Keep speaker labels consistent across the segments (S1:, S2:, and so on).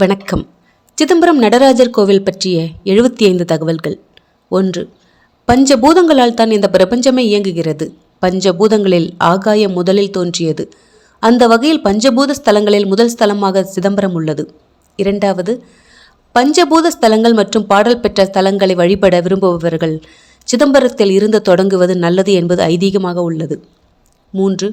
S1: வணக்கம். சிதம்பரம் நடராஜர் கோவில் பற்றிய எழுபத்தி ஐந்து தகவல்கள். ஒன்று பஞ்சபூதங்களால் தான் இந்த பிரபஞ்சமே இயங்குகிறது. பஞ்சபூதங்களில் ஆகாயம் முதலில் தோன்றியது. அந்த வகையில் பஞ்சபூத ஸ்தலங்களில் முதல் ஸ்தலமாக சிதம்பரம் உள்ளது. இரண்டாவது பஞ்சபூத ஸ்தலங்கள் மற்றும் பாடல் பெற்ற ஸ்தலங்களை வழிபட விரும்புபவர்கள் சிதம்பரத்தில் இருந்து தொடங்குவது நல்லது என்பது ஐதீகமாக உள்ளது. மூன்று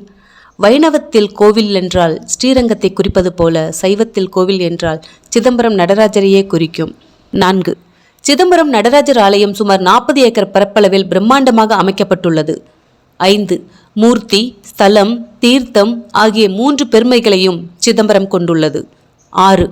S1: வைணவத்தில் கோவில் என்றால் ஸ்ரீரங்கத்தை குறிப்பது போல சைவத்தில் கோவில் என்றால் சிதம்பரம் நடராஜரையே குறிக்கும். நான்கு. சிதம்பரம் நடராஜர் ஆலயம் சுமார் நாற்பது ஏக்கர் பரப்பளவில் பிரம்மாண்டமாக அமைக்கப்பட்டுள்ளது. ஐந்து. மூர்த்தி ஸ்தலம் தீர்த்தம் ஆகிய மூன்று பெருமைகளையும் சிதம்பரம் கொண்டுள்ளது. ஆறு.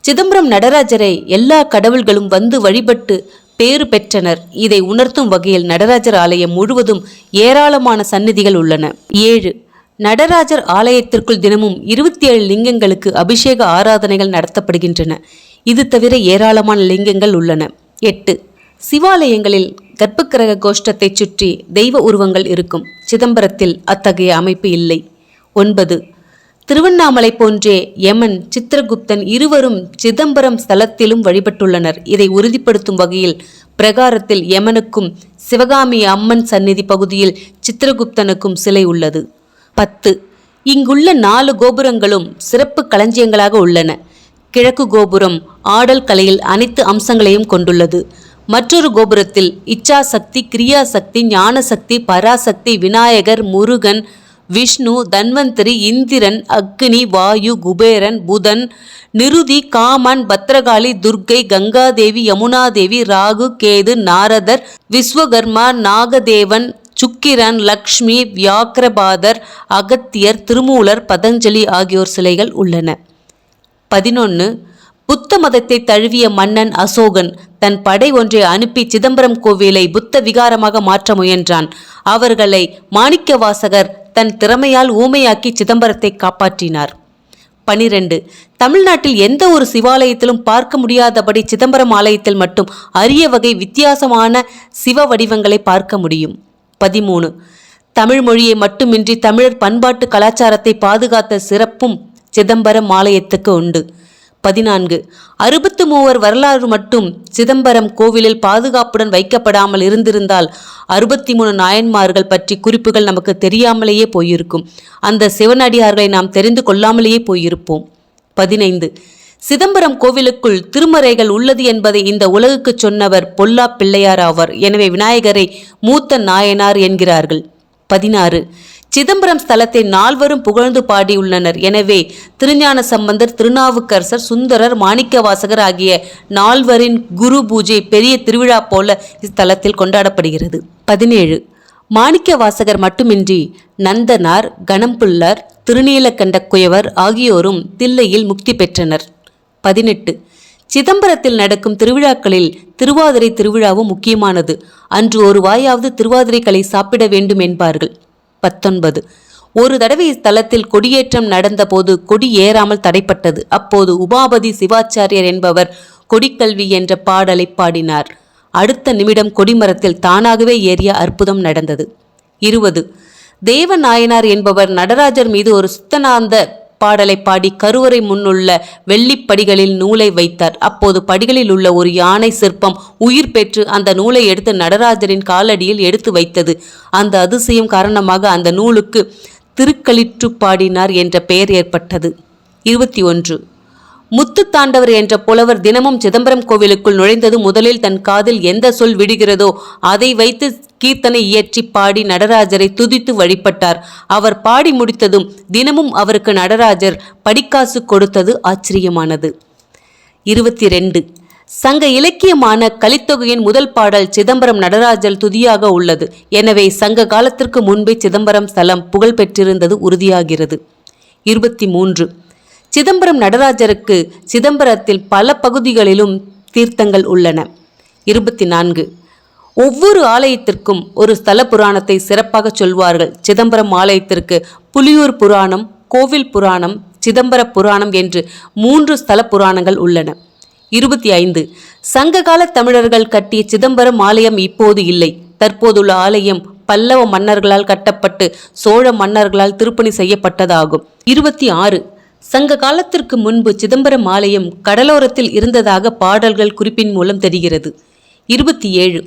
S1: சிதம்பரம் நடராஜரை எல்லா கடவுள்களும் வந்து வழிபட்டு பேறு பெற்றனர். இதை உணர்த்தும் வகையில் நடராஜர் ஆலயம் முழுவதும் ஏராளமான சந்நிதிகள் உள்ளன. ஏழு. நடராஜர் ஆலயத்திற்குள் தினமும் இருபத்தி ஏழு லிங்கங்களுக்கு அபிஷேக ஆராதனைகள் நடத்தப்படுகின்றன. இது தவிர ஏராளமான லிங்கங்கள் உள்ளன. எட்டு சிவாலயங்களில் கர்ப்பக்கிரக கோஷ்டத்தை சுற்றி தெய்வ உருவங்கள் இருக்கும். சிதம்பரத்தில் அத்தகைய அமைப்பு இல்லை. ஒன்பது திருவண்ணாமலை போன்றே யமன் சித்திரகுப்தன் இருவரும் சிதம்பரம் ஸ்தலத்திலும் வழிபட்டுள்ளனர். இதை உறுதிப்படுத்தும் வகையில் பிரகாரத்தில் யமனுக்கும் சிவகாமி அம்மன் சந்நிதி பகுதியில் சித்திரகுப்தனுக்கும் சிலை உள்ளது. பத்து. இங்குள்ள நாலு கோபுரங்களும் சிறப்பு களஞ்சியங்களாக உள்ளன. கிழக்கு கோபுரம் ஆடல் கலையில் அனைத்து அம்சங்களையும் கொண்டுள்ளது. மற்றொரு கோபுரத்தில் இச்சாசக்தி கிரியாசக்தி ஞானசக்தி பராசக்தி விநாயகர் முருகன் விஷ்ணு தன்வந்திரி இந்திரன் அக்னி வாயு குபேரன் புதன் நிருதி காமன் பத்ரகாளி துர்க்கை கங்காதேவி யமுனாதேவி ராகு கேது நாரதர் விஸ்வகர்மா நாகதேவன் சுக்கிரன் லக்ஷ்மி வியாக்கிரபாதர் அகத்தியர் திருமூலர் பதஞ்சலி ஆகியோர் சிலைகள் உள்ளன. பதினொன்று புத்த மதத்தை தழுவிய மன்னன் அசோகன் தன் படை ஒன்றை அனுப்பி சிதம்பரம் கோவிலை புத்த விகாரமாக மாற்ற முயன்றான். அவர்களை மாணிக்கவாசகர் தன் திறமையால் ஊமையாக்கி சிதம்பரத்தை காப்பாற்றினார். பனிரெண்டு தமிழ்நாட்டில் எந்த ஒரு சிவாலயத்திலும் பார்க்க முடியாதபடி சிதம்பரம் ஆலயத்தில் மட்டும் அரிய வகை வித்தியாசமான சிவ வடிவங்களை பார்க்க முடியும். பதிமூணு. தமிழ் மொழியை மட்டுமின்றி தமிழர் பண்பாட்டு கலாச்சாரத்தை பாதுகாத்த சிறப்பும் சிதம்பரம் ஆலயத்துக்கு உண்டு. பதினான்கு. அறுபத்து மூவர் வரலாறு மட்டும் சிதம்பரம் கோவிலில் பாதுகாப்புடன் வைக்கப்படாமல் இருந்திருந்தால் அறுபத்தி மூணு நாயன்மார்கள் பற்றி குறிப்புகள் நமக்கு தெரியாமலேயே போயிருக்கும். அந்த சிவனடியார்களை நாம் தெரிந்து கொள்ளாமலேயே போயிருப்போம். பதினைந்து. சிதம்பரம் கோவிலுக்குள் திருமறைகள் உள்ளது என்பதை இந்த உலகுக்கு சொன்னவர் பொல்லா பிள்ளையார் ஆவார். எனவே விநாயகரை மூத்த நாயனார் என்கிறார்கள். பதினாறு. சிதம்பரம் ஸ்தலத்தை நால்வரும் புகழ்ந்து பாடியுள்ளனர். எனவே திருஞான சம்பந்தர் திருநாவுக்கரசர் சுந்தரர் மாணிக்கவாசகர் ஆகிய நால்வரின் குரு பூஜை பெரிய திருவிழா போல இஸ்தலத்தில் கொண்டாடப்படுகிறது. பதினேழு. மாணிக்கவாசகர் மட்டுமின்றி நந்தனார் கணம்புள்ளர் திருநீலக்கண்ட குயவர் ஆகியோரும் தில்லையில் முக்தி பெற்றனர். பதினெட்டு. சிதம்பரத்தில் நடக்கும் திருவிழாக்களில் திருவாதிரை திருவிழாவும் முக்கியமானது. அன்று ஒரு வாயாவது திருவாதிரைகளை சாப்பிட வேண்டும் என்பார்கள். பத்தொன்பது. ஒரு தடவை இஸ்தலத்தில் கொடியேற்றம் நடந்தபோது கொடி ஏறாமல் தடைப்பட்டது. அப்போது உமாபதி சிவாச்சாரியர் என்பவர் கொடிக்கல்வி என்ற பாடலை பாடினார். அடுத்த நிமிடம் கொடிமரத்தில் தானாகவே ஏறிய அற்புதம் நடந்தது. இருபது. தேவநாயனார் என்பவர் நடராஜர் மீது ஒரு சுத்தனாந்த பாடலை பாடி கருவறை முன்னுள்ள வெள்ளிப்படிகளில் நூலை வைத்தார். அப்போது படிகளில் உள்ள ஒரு யானை சிற்பம் உயிர் பெற்று அந்த நூலை எடுத்து நடராஜரின் காலடியில் எடுத்து வைத்தது. அந்த அதிசயம் காரணமாக அந்த நூலுக்கு திருக்களிற்று பாடினார் என்ற பெயர் ஏற்பட்டது. இருபத்தி ஒன்று. முத்து தாண்டவர் என்ற புலவர் தினமும் சிதம்பரம் கோவிலுக்குள் நுழைந்தது முதலில் தன் காதில் எந்த சொல் விடுகிறதோ அதை வைத்து கீர்த்தனை இயற்றி பாடி நடராஜரை துதித்து வழிபட்டார். அவர் பாடி முடித்ததும் தினமும் அவருக்கு நடராஜர் படிக்காசு கொடுத்தது ஆச்சரியமானது. இருபத்தி ரெண்டு சங்க இலக்கியமான கலித்தொகையின் முதல் பாடல் சிதம்பரம் நடராஜர் துதியாக உள்ளது. எனவே சங்க காலத்திற்கு முன்பே சிதம்பரம் ஸ்தலம் புகழ் பெற்றிருந்தது உறுதியாகிறது. இருபத்தி மூன்று சிதம்பரம் நடராஜருக்கு சிதம்பரத்தில் பல பகுதிகளிலும் தீர்த்தங்கள் உள்ளன. இருபத்தி நான்கு ஒவ்வொரு ஆலயத்திற்கும் ஒரு ஸ்தல புராணத்தை சிறப்பாக சொல்வார்கள். சிதம்பரம் ஆலயத்திற்கு புலியூர் புராணம் கோவில் புராணம் சிதம்பர புராணம் என்று மூன்று ஸ்தல புராணங்கள் உள்ளன. இருபத்தி ஐந்து. சங்ககால தமிழர்கள் கட்டிய சிதம்பரம் ஆலயம் இப்போது இல்லை. தற்போதுள்ள ஆலயம் பல்லவ மன்னர்களால் கட்டப்பட்டு சோழ மன்னர்களால் திருப்பணி செய்யப்பட்டதாகும். இருபத்தி ஆறு. சங்க காலத்திற்கு முன்பு சிதம்பரம் ஆலயம் கடலோரத்தில் இருந்ததாக பாடல்கள் குறிப்பின் மூலம் தெரிகிறது. இருபத்தி ஏழு.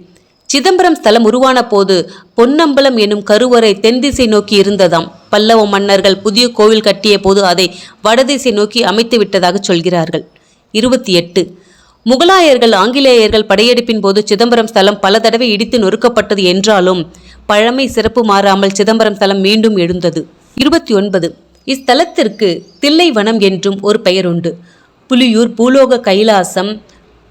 S1: சிதம்பரம் ஸ்தலம் உருவான போது பொன்னம்பலம் எனும் கருவறை தென் திசை நோக்கி இருந்ததாம். பல்லவ மன்னர்கள் புதிய கோவில் கட்டிய போது அதை வடதிசை நோக்கி அமைத்து விட்டதாக சொல்கிறார்கள். இருபத்தி எட்டு. முகலாயர்கள் ஆங்கிலேயர்கள் படையெடுப்பின் போது சிதம்பரம் ஸ்தலம் பல தடவை இடித்து நொறுக்கப்பட்டது என்றாலும் பழமை சிறப்பு மாறாமல் சிதம்பரம் ஸ்தலம் மீண்டும் எழுந்தது. இருபத்தி ஒன்பது. இஸ்தலத்திற்கு தில்லைவனம் என்றும் ஒரு பெயர் உண்டு புலியூர் பூலோக கைலாசம்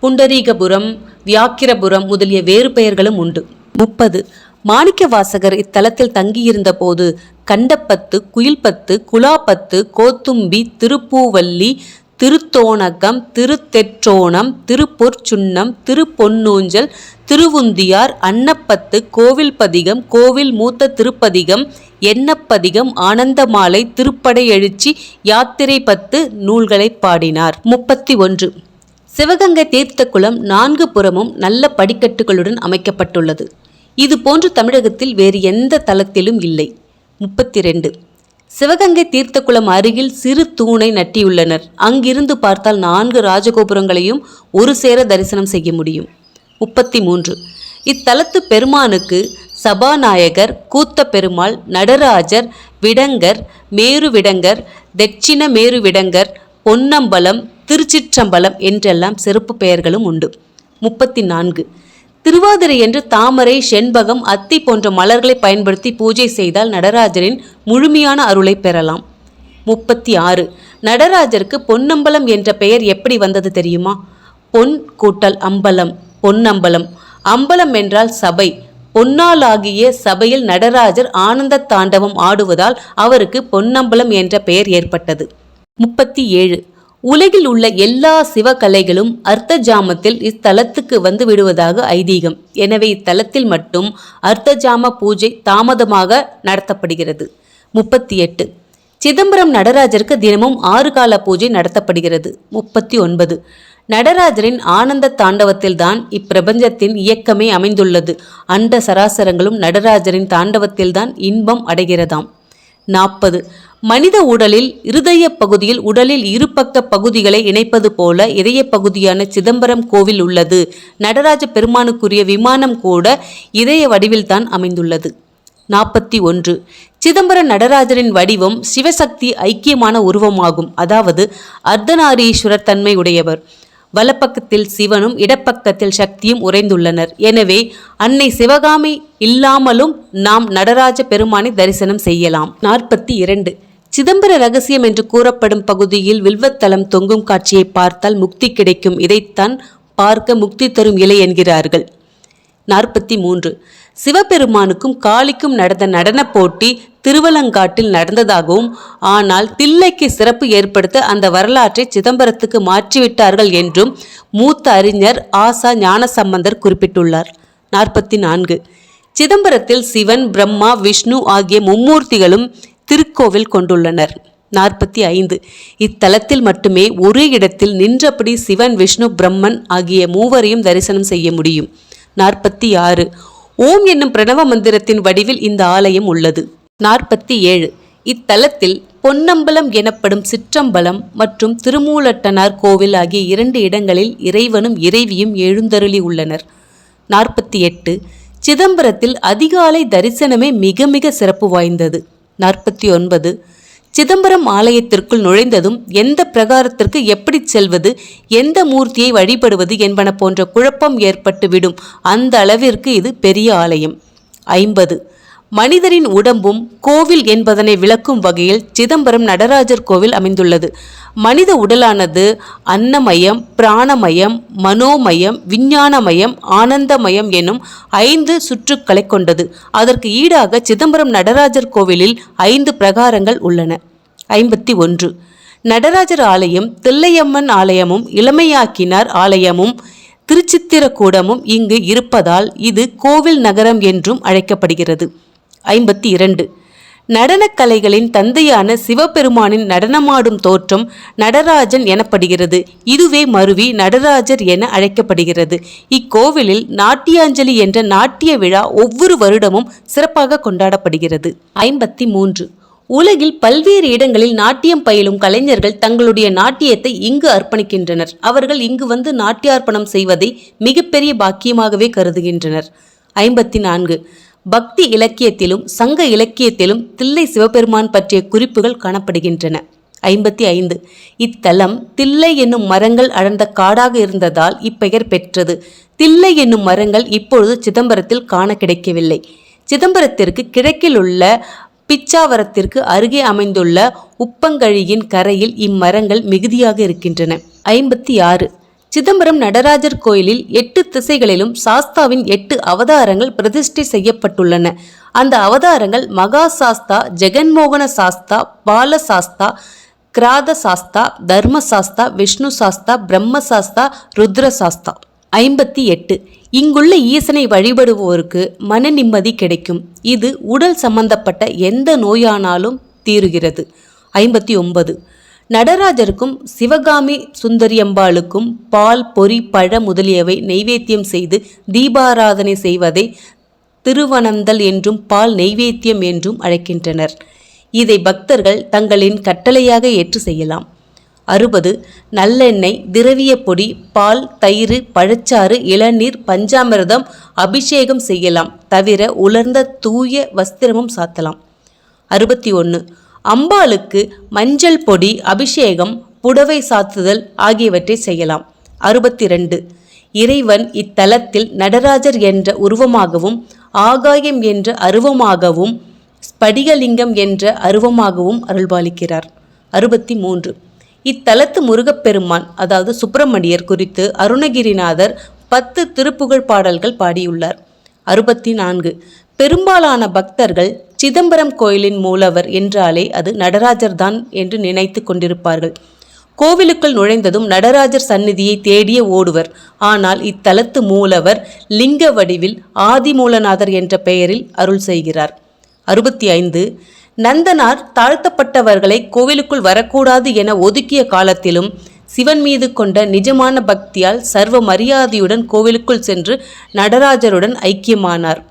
S1: புண்டரீகபுரம் வியாக்கிரபுரம் முதலிய வேறு பெயர்களும் உண்டு. முப்பது. மாணிக்க வாசகர் இத்தலத்தில் தங்கியிருந்த போது கண்டப்பத்து குயில்பத்து குலாப்பத்து கோத்தும்பி திருப்பூவல்லி திருத்தோணகம் திருத்தெற்றோணம் திருப்பொற்சுன்னம் திருப்பொன்னூஞ்சல் திருவுந்தியார் அன்னப்பத்து கோவில்பதிகம் கோவில் மூத்த திருப்பதிகம் எண்ணப்பதிகம் ஆனந்தமாலை திருப்படை எழுச்சி யாத்திரை பத்து நூல்களை பாடினார். முப்பத்தி ஒன்று. சிவகங்கை தீர்த்த குளம் நான்கு புறமும் நல்ல படிக்கட்டுகளுடன் அமைக்கப்பட்டுள்ளது. இது போன்று தமிழகத்தில் வேறு எந்த தலத்திலும் இல்லை. முப்பத்தி ரெண்டு சிவகங்கை தீர்த்தக்குளம் அருகில் சிறு தூணை நட்டியுள்ளனர். அங்கிருந்து பார்த்தால் நான்கு ராஜகோபுரங்களையும் ஒரு சேர தரிசனம் செய்ய முடியும். முப்பத்தி மூன்று இத்தலத்து பெருமானுக்கு சபாநாயகர் கூத்த பெருமாள் நடராஜர் விடங்கர் மேருவிடங்கர் தட்சிண மேருவிடங்கர் பொன்னம்பலம் திருச்சிற்றம்பலம் என்றெல்லாம் சிறப்பு பெயர்களும் உண்டு. முப்பத்தி நான்கு திருவாதிரை என்று தாமரை செண்பகம் அத்தி போன்ற மலர்களை பயன்படுத்தி பூஜை செய்தால் நடராஜரின் முழுமையான அருளை பெறலாம். முப்பத்தி ஆறு நடராஜருக்கு பொன்னம்பலம் என்ற பெயர் எப்படி வந்தது தெரியுமா? பொன் கூட்டல் அம்பலம் பொன்னம்பலம். அம்பலம் என்றால் சபை. பொன்னாலாகிய சபையில் நடராஜர் ஆனந்த தாண்டவம் ஆடுவதால் அவருக்கு பொன்னம்பலம் என்ற பெயர் ஏற்பட்டது. முப்பத்தி ஏழு. உலகில் உள்ள எல்லா சிவகலைகளும் அர்த்த ஜாமத்தில் இத்தலத்துக்கு வந்து விடுவதாக ஐதீகம். எனவே இத்தலத்தில் மட்டும் அர்த்தஜாம பூஜை தாமதமாக நடத்தப்படுகிறது. முப்பத்தி எட்டு. சிதம்பரம் நடராஜருக்கு தினமும் ஆறு கால பூஜை நடத்தப்படுகிறது. முப்பத்தி ஒன்பது. நடராஜரின் ஆனந்த தாண்டவத்தில்தான் இப்பிரபஞ்சத்தின் இயக்கமே அமைந்துள்ளது. அண்ட சராசரங்களும் நடராஜரின் தாண்டவத்தில்தான் இன்பம் அடைகிறதாம். நாற்பது. மனித உடலில் இருதய பகுதியில் உடலில் இருபக்க பகுதிகளை இணைப்பது போல இதய பகுதியான சிதம்பரம் கோவில் உள்ளது. நடராஜ பெருமானுக்குரிய விமானம் கூட இதய வடிவில்தான் அமைந்துள்ளது. நாற்பத்தி ஒன்று. சிதம்பர நடராஜரின் வடிவம் சிவசக்தி ஐக்கியமான உருவமாகும். அதாவது அர்த்தநாரீஸ்வரர் தன்மை உடையவர் வலப்பக்கத்தில் சிவனும் இடப்பக்கத்தில் சக்தியும் உறைந்துள்ளனர். எனவே அன்னை சிவகாமி இல்லாமலும் நாம் நடராஜ பெருமானை தரிசனம் செய்யலாம். நாற்பத்தி இரண்டு. சிதம்பர ரகசியம் என்று கூறப்படும் பகுதியில் வில்வத்தலம் தொங்கும் காட்சியை பார்த்தால் முக்தி கிடைக்கும். இதைத்தான் பார்க்க முக்தி தரும் இலை என்கிறார்கள். நாற்பத்தி மூன்று சிவபெருமானுக்கும் காளிக்கும் நடந்த நடனப் போட்டி திருவலங்காட்டில் நடந்ததாகவும் ஆனால் தில்லைக்கு சிறப்பு ஏற்படுத்த அந்த வரலாற்றை சிதம்பரத்துக்கு மாற்றிவிட்டார்கள் என்றும் மூத்த அறிஞர் ஆசா ஞானசம்பந்தர் குறிப்பிட்டுள்ளார். நாற்பத்தி நான்கு சிதம்பரத்தில் சிவன் பிரம்மா விஷ்ணு ஆகிய மும்மூர்த்திகளும் திருக்கோவில் கொண்டுள்ளனர். நாற்பத்தி ஐந்து. இத்தலத்தில் மட்டுமே ஒரே இடத்தில் நின்றபடி சிவன் விஷ்ணு பிரம்மன் ஆகிய மூவரையும் தரிசனம் செய்ய முடியும். நாற்பத்தி ஆறு. ஓம் என்னும் பிரணவ மந்திரத்தின் வடிவில் இந்த ஆலயம் உள்ளது. நாற்பத்தி ஏழு. இத்தலத்தில் பொன்னம்பலம் எனப்படும் சிற்றம்பலம் மற்றும் திருமூலட்டனார் கோவில் ஆகிய இரண்டு இடங்களில் இறைவனும் இறைவியும் எழுந்தருளி உள்ளனர். நாற்பத்தி எட்டு. சிதம்பரத்தில் அதிகாலை தரிசனமே மிக மிக சிறப்பு வாய்ந்தது. நாற்பத்தி ஒன்பது. சிதம்பரம் ஆலயத்திற்குள் நுழைந்ததும் எந்த பிரகாரத்திற்கு எப்படி செல்வது எந்த மூர்த்தியை வழிபடுவது என்பன போன்ற குழப்பம் ஏற்பட்டு விடும் அந்த அளவிற்கு இது பெரிய ஆலயம். ஐம்பது. மனிதரின் உடம்பும் கோவில் என்பதனை விளக்கும் வகையில் சிதம்பரம் நடராஜர் கோவில் அமைந்துள்ளது. மனித உடலானது அன்னமயம் பிராணமயம் மனோமயம் விஞ்ஞானமயம் ஆனந்தமயம் எனும் ஐந்து சுற்றுக்களை கொண்டது. அதற்கு ஈடாக சிதம்பரம் நடராஜர் கோவிலில் ஐந்து பிரகாரங்கள் உள்ளன. ஐம்பத்தி ஒன்று. நடராஜர் ஆலயம் தில்லையம்மன் ஆலயமும் இளமையாக்கினார் ஆலயமும் திருச்சித்திரக்கூடமும் இங்கு இருப்பதால் இது கோவில் நகரம் என்றும் அழைக்கப்படுகிறது. ஐம்பத்தி இரண்டு. நடனக்கலைகளின் தந்தையான சிவபெருமானின் நடனமாடும் தோற்றம் நடராஜன் எனப்படுகிறது. இதுவே மருவி நடராஜர் என அழைக்கப்படுகிறது. இக்கோவிலில் நாட்டியாஞ்சலி என்ற நாட்டிய விழா ஒவ்வொரு வருடமும் சிறப்பாக கொண்டாடப்படுகிறது. ஐம்பத்தி மூன்று. உலகில் பல்வேறு இடங்களில் நாட்டியம் பயிலும் கலைஞர்கள் தங்களுடைய நாட்டியத்தை இங்கு அர்ப்பணிக்கின்றனர். அவர்கள் இங்கு வந்து நாட்டியார்ப்பணம் செய்வதை மிகப்பெரிய பாக்கியமாகவே கருதுகின்றனர். ஐம்பத்தி நான்கு. பக்தி இலக்கியத்திலும் சங்க இலக்கியத்திலும் தில்லை சிவபெருமான் பற்றிய குறிப்புகள் காணப்படுகின்றன. ஐம்பத்தி ஐந்து. இத்தலம் தில்லை என்னும் மரங்கள் அடர்ந்த காடாக இருந்ததால் இப்பெயர் பெற்றது. தில்லை என்னும் மரங்கள் இப்பொழுது சிதம்பரத்தில் காண கிடைக்கவில்லை. சிதம்பரத்திற்கு கிழக்கில் உள்ள பிச்சாவரத்திற்கு அருகே அமைந்துள்ள உப்பங்கழியின் கரையில் இம்மரங்கள் மிகுதியாக இருக்கின்றன. ஐம்பத்தி ஆறு. சிதம்பரம் நடராஜர் கோயிலில் எட்டு திசைகளிலும் சாஸ்தாவின் எட்டு அவதாரங்கள் பிரதிஷ்டை செய்யப்பட்டுள்ளன. அந்த அவதாரங்கள் மகா சாஸ்தா ஜெகன்மோகன சாஸ்தா பால சாஸ்தா கிராத சாஸ்தா தர்ம சாஸ்தா விஷ்ணு சாஸ்தா பிரம்ம சாஸ்தா ருத்ர சாஸ்தா. ஐம்பத்தி எட்டு. இங்குள்ள ஈசனை வழிபடுவோருக்கு மன நிம்மதி கிடைக்கும். இது உடல் சம்பந்தப்பட்ட எந்த நோயானாலும் தீருகிறது. ஐம்பத்தி ஒன்பது. நடராஜருக்கும் சிவகாமி சுந்தரியம்பாளுக்கும் பால் பொறி பழ முதலியவை நைவேத்தியம் செய்து தீபாராதனை செய்வதை திருவனந்தல் என்றும் பால் நெய்வேத்தியம் என்றும் அழைக்கின்றனர். இதை பக்தர்கள் தங்களின் கட்டளையாக ஏற்று செய்யலாம். அறுபது நல்லெண்ணெய் திரவிய பொடி பால் தயிர் பழச்சாறு இளநீர் பஞ்சாமிரதம் அபிஷேகம் செய்யலாம். தவிர உலர்ந்த தூய வஸ்திரமும் சாத்தலாம். அறுபத்தி ஒன்று அம்பாளுக்கு மஞ்சள் பொடி அபிஷேகம் புடவை சாத்துதல் ஆகியவற்றை செய்யலாம். அறுபத்தி ரெண்டு இறைவன் இத்தலத்தில் நடராஜர் என்ற உருவமாகவும் ஆகாயம் என்ற அருவமாகவும் ஸ்படிகலிங்கம் என்ற அருவமாகவும் அருள்பாலிக்கிறார். அறுபத்தி மூன்று இத்தலத்து முருகப்பெருமான் அதாவது சுப்பிரமணியர் குறித்து அருணகிரிநாதர் பத்து திருப்புகழ் பாடல்கள் பாடியுள்ளார். அறுபத்தி நான்கு பெரும்பாலான பக்தர்கள் சிதம்பரம் கோயிலின் மூலவர் என்றாலே அது நடராஜர் தான் என்று நினைத்து கொண்டிருப்பார்கள். கோவிலுக்குள் நுழைந்ததும் நடராஜர் சந்நிதியை தேடிய ஓடுவர். ஆனால் இத்தலத்து மூலவர் லிங்க வடிவில் ஆதிமூலநாதர் என்ற பெயரில் அருள் செய்கிறார். அறுபத்தி ஐந்து நந்தனார் தாழ்த்தப்பட்டவர்களை கோவிலுக்குள் வரக்கூடாது என ஒதுக்கிய காலத்திலும் சிவன் மீது கொண்ட நிஜமான பக்தியால் சர்வ மரியாதையுடன் கோவிலுக்குள் சென்று நடராஜருடன் ஐக்கியமானார்.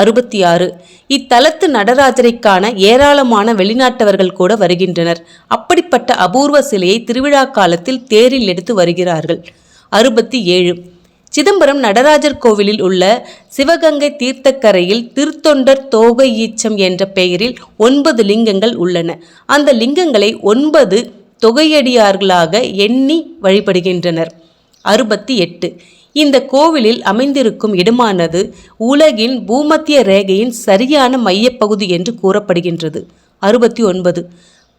S1: அறுபத்தி ஆறு இத்தலத்து நடராஜரைக்கான ஏராளமான வெளிநாட்டவர்கள் கூட வருகின்றனர். அப்படிப்பட்ட அபூர்வ சிலையை திருவிழா காலத்தில் தேரில் எடுத்து வருகிறார்கள். அறுபத்தி ஏழு சிதம்பரம் நடராஜர் கோவிலில் உள்ள சிவகங்கை தீர்த்தக்கரையில் திருத்தொண்டர் தோகை ஈச்சம் என்ற பெயரில் ஒன்பது லிங்கங்கள் உள்ளன. அந்த லிங்கங்களை ஒன்பது தொகையடியார்களாக எண்ணி வழிபடுகின்றனர். அறுபத்தி எட்டு இந்த கோவிலில் அமைந்திருக்கும் இடமானது உலகின் பூமத்திய ரேகையின் சரியான மையப்பகுதி என்று கூறப்படுகின்றது. அறுபத்தி ஒன்பது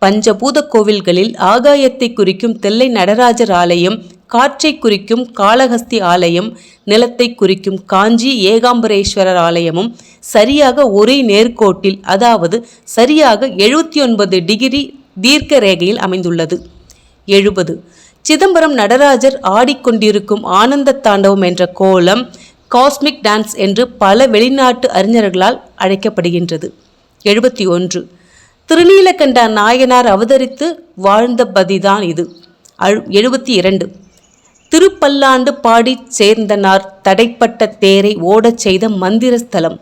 S1: பஞ்சபூத கோவில்களில் ஆகாயத்தை குறிக்கும் தெல்லை நடராஜர் ஆலயம் காற்றை குறிக்கும் காளஹஸ்தி ஆலயம் நிலத்தை குறிக்கும் காஞ்சி ஏகாம்பரேஸ்வரர் ஆலயமும் சரியாக ஒரே நேர்கோட்டில் அதாவது சரியாக எழுபத்தி ஒன்பது டிகிரி தீர்க்க ரேகையில் அமைந்துள்ளது. எழுபது. சிதம்பரம் நடராஜர் ஆடிக்கொண்டிருக்கும் ஆனந்த தாண்டவம் என்ற கோலம் காஸ்மிக் டான்ஸ் என்று பல வெளிநாட்டு அறிஞர்களால் அழைக்கப்படுகின்றது. எழுபத்தி ஒன்று. திருநீலகண்ட நாயனார் அவதரித்து வாழ்ந்த பதிதான் இது. எழுபத்தி இரண்டு. திருப்பல்லாண்டு பாடிச் சேர்ந்தனார் தடைப்பட்ட தேரை ஓடச் செய்த மந்திர ஸ்தலம்.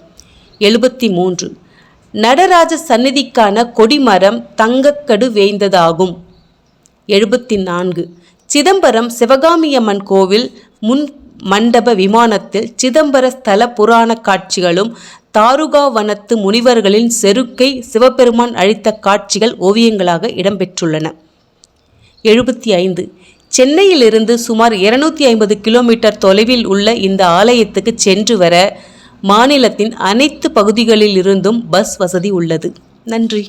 S1: எழுபத்தி மூன்று. நடராஜ சந்நிதிக்கான கொடிமரம் தங்கக்கடு வேய்ந்ததாகும். எழுபத்தி நான்கு சிதம்பரம் சிவகாமியம்மன் கோவில் முன் மண்டப விமானத்தில் சிதம்பர ஸ்தல புராண காட்சிகளும் தாருகாவனத்து முனிவர்களின் செருக்கை சிவபெருமான் அழித்த காட்சிகள் ஓவியங்களாக இடம்பெற்றுள்ளன. எழுபத்தி ஐந்து சென்னையிலிருந்து சுமார் இருநூத்தி ஐம்பது கிலோமீட்டர் தொலைவில் உள்ள இந்த ஆலயத்துக்கு சென்று வர மாநிலத்தின் அனைத்து பகுதிகளிலிருந்தும் பஸ் வசதி உள்ளது. நன்றி.